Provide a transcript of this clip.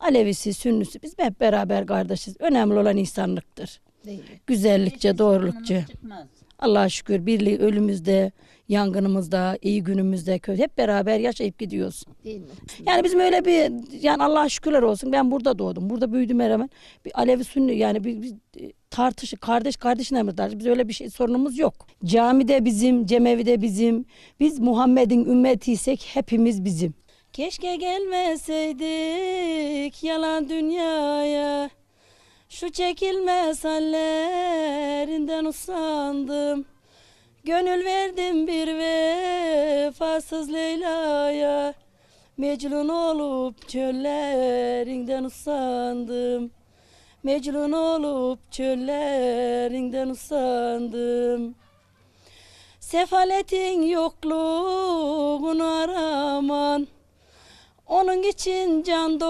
Alevisi, Sünnüsü biz hep beraber kardeşiz. Önemli olan insanlıktır. Değil? Güzellikçe, doğrulukça. Canımız çıkmaz. Allah'a şükür birliği ölümümüzde, yangınımızda, iyi günümüzde kötü hep beraber yaşayıp gidiyoruz. Değil mi? Yani bizim öyle bir yani Allah'a şükürler olsun ben burada doğdum. Burada büyüdüm hemen. Bir Alevi Sünni yani bir, bir tartışı kardeş kardeşine mi tartış? Biz öyle bir şey sorunumuz yok. Cami de bizim, cemevi de bizim. Biz Muhammed'in ümmetiysek hepimiz bizim. Keşke gelmeseydik yalan dünyaya. Şu çekilmez hallerinden usandım. Gönül verdim bir vefasız Leyla'ya. Mecnun olup çöllerinden usandım. Mecnun olup çöllerinden usandım. Sefaletin yokluğunu araman. Onun için can